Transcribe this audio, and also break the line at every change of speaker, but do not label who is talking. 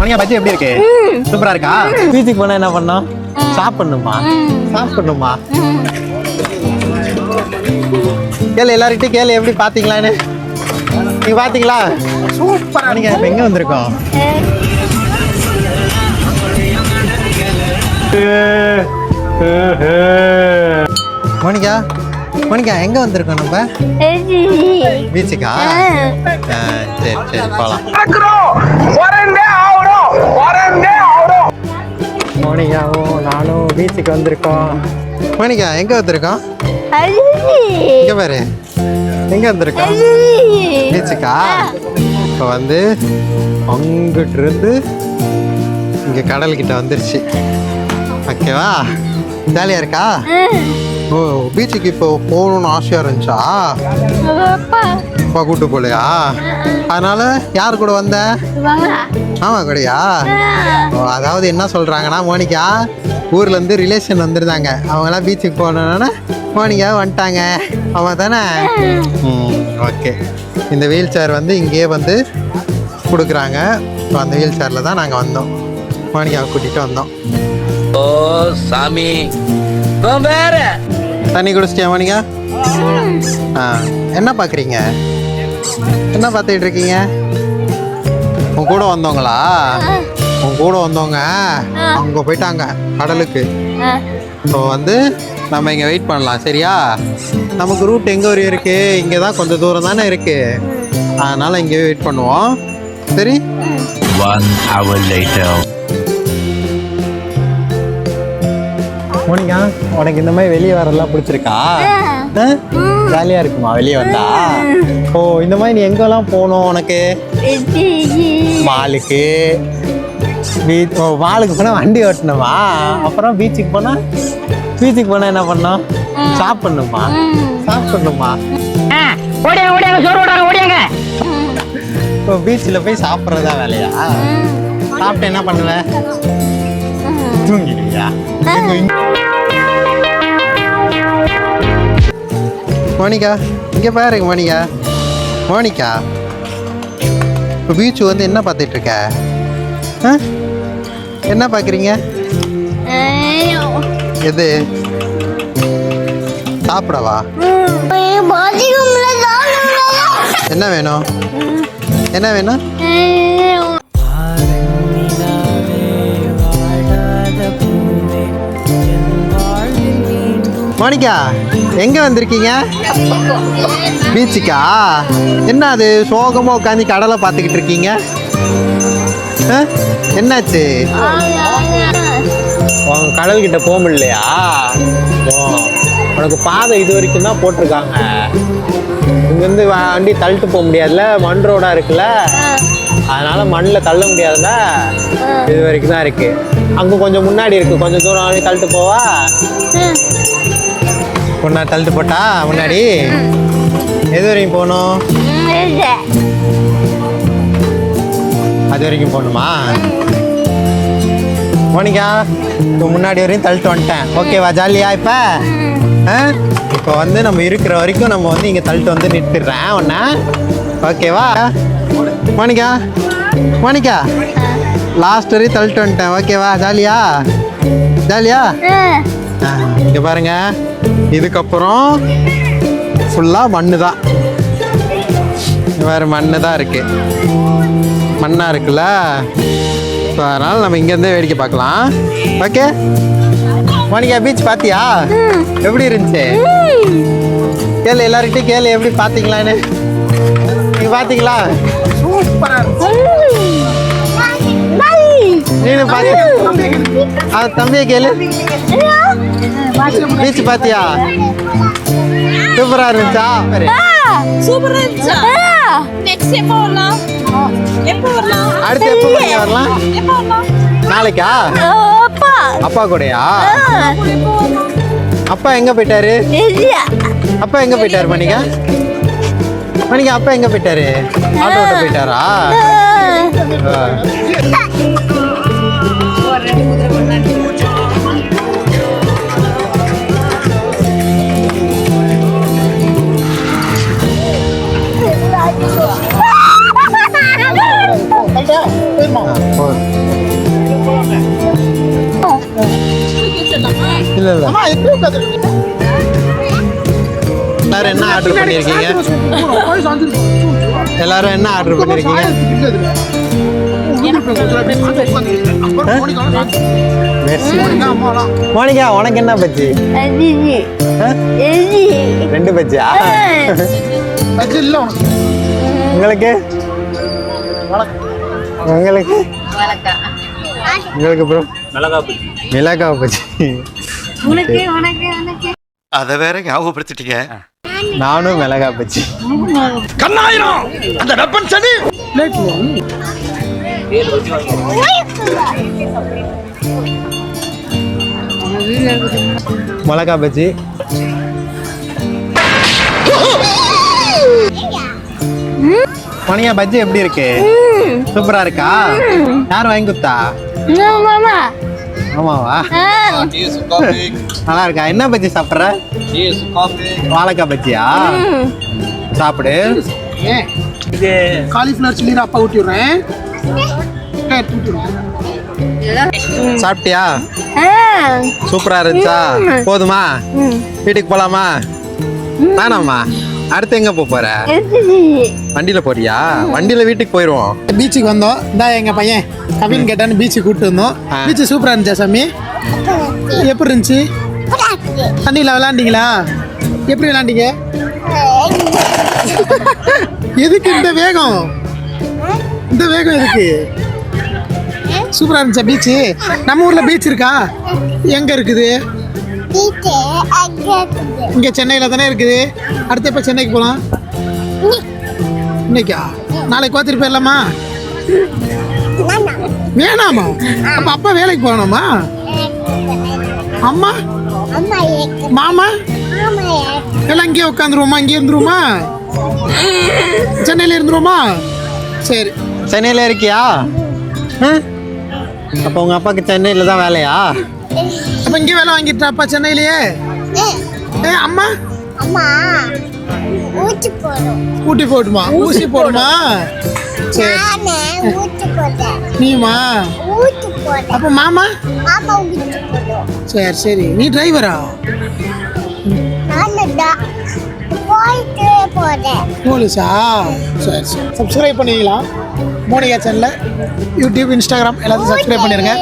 மணியா பஜ்ஜி எப்படி இருக்கு? சூப்பரா இருக்கா? பீச்சுக்கு போனா என்ன பண்ணோம்? சாப்பிடணுமா? சாப்பிடணுமா? கேளு எல்லார்கிட்டயும் கேளு எப்படி பாத்தீங்களான்னு. நீங்க பாத்தீங்களா? சூப்பரா நீங்க இப்ப எங்க வந்திருக்கோம்? மோனிகா மோனிகா எங்க வந்திருக்கோம் நம்ம? பீச்சுக்கா ஆ, சரி சரி போலாம். பீச்சுக்கு வந்திருக்கோம். மோனிகா எங்க வந்திருக்கோம்? இங்க பாரு. எங்க வந்திருக்கோம்? பீச்சுக்கா? இப்போ வந்து அங்கிட்டு இருந்து இங்க கடல் கிட்ட வந்துருச்சு ஓகேவா ஜாலியா இருக்கா? ஓ பீச்சுக்கு இப்போ போகணும்னு ஆசையா இருந்துச்சா? அப்பா கூட்டு போலையா? அதனால யார் கூட வந்த? ஆமா கூடயா? ஓ, அதாவது என்ன சொல்றாங்கன்னா மோனிகா ஊர்ல இருந்து ரிலேஷன் வந்திருந்தாங்க. அவங்களாம் பீச்சுக்கு போனோன்னா மோனிகா வந்துட்டாங்க. அவன் தானே? ம் ஓகே இந்த வீல் சேர் வந்து இங்கேயே வந்து கொடுக்குறாங்க. இப்போ அந்த வீல் சேரில் தான் நாங்கள் வந்தோம். மோனிகாவை கூட்டிகிட்டு வந்தோம்.
ஓ சாமி. வேற.
தண்ணி குடிச்சிட்டியா மோனிகா? ஆ. என்ன பார்க்குறீங்க என்ன பார்த்துக்கிட்டு இருக்கீங்க? உன் கூட வந்தவங்களா? உன் கூட வந்தவங்க அங்கே போயிட்டாங்க கடலுக்கு. ஸோ வந்து நம்ம இங்கே வெயிட் பண்ணலாம் சரியா? நமக்கு ரூட் எங்கே வரையும் இருக்கு? இங்கே தான் கொஞ்சம் தூரம் தானே இருக்கு. அதனால இங்கே வெயிட் பண்ணுவோம். சரி?
One hour later.
மோனிகா உனக்கு இந்த மாதிரி வெளியே வரலாம் பிடிச்சிருக்கா? ஜாலியாக இருக்குமா? வெளியே வந்தா? ஓ இந்த மாதிரி நீ எங்கெல்லாம் போகணும் உனக்கு? மாலுக்கு. பீச் ஓ மாலுக்கு போனால் வண்டி ஓட்டணுமா? அப்புறம் பீச்சுக்கு போனால் பீச்சுக்கு போனால் என்ன பண்ணோம்? சாப்பிடணுமா? சாப்பிடணுமா?
ஓடியாங்க ஓடியாங்க சோறு ஓடாங்க ஓடியாங்க.
இப்போ பீச்சில் போய் சாப்பிட்றதா வேலையா? சாப்பிட்டு என்ன பண்ணுவேன் தூங்கிடுவியா? மோனிகா இங்கே பாருங்க மோனிகா. மோனிகா இப்போ பீச் வந்து என்ன பார்த்துட்டு இருக்க? ஆ? என்ன பார்க்குறீங்க? எது? சாப்பிடவா? என்ன வேணும்? என்ன வேணும்? மோனிகா எங்கே வந்திருக்கீங்க? பீச்சுக்கா? என்ன அது சோகமாக உட்காந்து கடலை பார்த்துக்கிட்டு இருக்கீங்க? என்னாச்சு? உன் கடல் கிட்ட போக முடியலையா? உனக்கு பாதை இது வரைக்கும் தான் போட்டிருக்காங்க. இங்கேருந்து வண்டி தள்ளிட்டு போக முடியாதுல்ல? மண் ரோடாக இருக்குல்ல? அதனால மண்ணில் தள்ள முடியாதுல்ல? இது வரைக்கும் தான் இருக்கு. அங்கே கொஞ்சம் முன்னாடி இருக்கு. கொஞ்சம் தூரம் வரையும் தள்ளிட்டு போவா? ஒன்றா தள்ளிட்டு போட்டா முன்னாடி? எது வரைக்கும் போகணும்? அது வரைக்கும் போகணுமா? மோனிகா இப்போ முன்னாடி வரையும் தள்ளிட்டு வந்துட்டேன். ஓகேவா ஜாலியா இப்போ? இப்போ வந்து நம்ம இருக்கிற வரைக்கும் நம்ம வந்து இங்கே தள்ளிட்டு வந்து நிறுத்திடுறேன் உன்னை. ஓகேவா மோனிகா மோனிகா லாஸ்ட் வரையும் தள்ளிட்டு வந்துட்டேன். ஓகேவா ஜாலியா? ஜாலியா? இங்கே பாருங்க. இதுக்கப்புறம் ஃபுல்லாக மண்ணு தான் வேறு மண்ணு தான் இருக்கு. மண்ணாக இருக்குல்ல? ஸோ அதனால் நம்ம இங்கேருந்தே வேடிக்கை பார்க்கலாம். ஓகே மோனிகா பீச் பார்த்தியா? எப்படி இருந்துச்சு? கேளு எல்லார்கிட்டையும் கேளு எப்படி பார்த்தீங்களான்னு. நீங்கள் பார்த்தீங்களா? நீனு பார்த்து ஆ தம்பியை கேளு. பீச் பார்த்தியா சூப்பராக இருந்துச்சா? சரி.
சூப்பரா இருந்துச்சா? நெக்ஸ்ட் எப்போ வரலாம்? எப்போ வரலாம்?
அடுத்து எப்போ வரலாம்?
எப்போ வரலாம்?
நாளைக்கா?
அப்பா.
அப்பா கூடயா? அப்பா எங்க போயிட்டாரு? அப்பா எங்க போயிட்டாரு மணிகா? மணிகா அப்பா எங்க போயிட்டாரு? ஆட்டோ ஓட்ட போயிட்டாரா? இல்ல எல்லாரும் என்ன ஆர்டர் பண்ணிருக்கீங்க? எல்லாரும் என்ன ஆர்டர் பண்ணிருக்கீங்க? மெர்சி. மோனிகா உனக்கு என்ன பஜ்ஜி? ரெண்டு பஜ்ஜியா? உங்களுக்கு? உங்களுக்கு? உங்களுக்கு ப்ரோ மிளகா பஜ்ஜி.
உனக்கு உனக்கு
அதை வேற ஞாபகப்படுத்திட்டீங்க.
நானும் மிளகா பஜ்ஜி.
கண்ணாயிரம்! அந்த வெப்பன் சனி!
மிளகா பஜ்ஜி. மணியா பஜ்ஜி எப்படி இருக்கு? சூப்பரா இருக்கா? யார் வாங்கி கொடுத்தா?
மாமா.
ஆமாவா நல்லா இருக்கா என்ன பஜ்ஜி சாப்பிட்ற? வாழைக்காய் பஜ்ஜியா? சாப்பிடு.
காலிஃப்ளவர் சில்லி அப்பா ஊட்டி விடுறேன்
சாப்பிட்டியா? சூப்பரா இருந்துச்சா? போதுமா? வீட்டுக்கு போலாமா? வேணாமா? அடுத்து எங்க போற? வண்டியில போறியா? வண்டியில வீட்டுக்கு போயிருவோம்.
பீச்சுக்கு வந்தோம். இந்தா எங்க பையன் கவின் கேட்டான்னு பீச்சுக்கு கூப்பிட்டு வந்தோம். பீச்சு சூப்பரா இருந்துச்சா சாமி? எப்படி இருந்துச்சு? தண்ணியில் விளாண்டிங்களா எப்படி விளாண்டீங்க எதுக்கு இந்த வேகம்? இந்த வேகம் எதுக்கு? சூப்பரா இருந்துச்சா பீச்சு நம்ம ஊர்ல பீச் இருக்கா? எங்க இருக்குது. இங்க சென்னையில தானே இருக்குது? அடுத்து எப்ப சென்னைக்கு போலாம்? இன்னைக்கா? நாளைக்கு கோத்திட்டு போயிடலாமா? வேணாமா? அப்ப அப்பா வேலைக்கு போகணுமா? அம்மா? மாமா? எல்லாம் இங்கேயே உட்காந்துருவோமா? இங்கே இருந்துருவோமா? சென்னையில இருந்துருவோமா? சரி.
சென்னையில இருக்கியா? ம்? அப்ப உங்க அப்பாக்கு சென்னையில தான் வேலையா?
அப்ப இங்கே வேலை வாங்கிட்டா அப்பா சென்னையிலேயே ஏ அம்மா? ஊட்டி போட்டுமா ஊசி போடுமா நீமா அப்ப மாமா? சரி சரி. நீ டிரைவரா போலீஸா? சரி சரி. சப்ஸ்கிரைப் பண்ணிக்கலாம். மோனிகா சேனலில் யூடியூப் இன்ஸ்டாகிராம் எல்லாத்தையும் சப்ஸ்கிரைப் பண்ணிடுங்க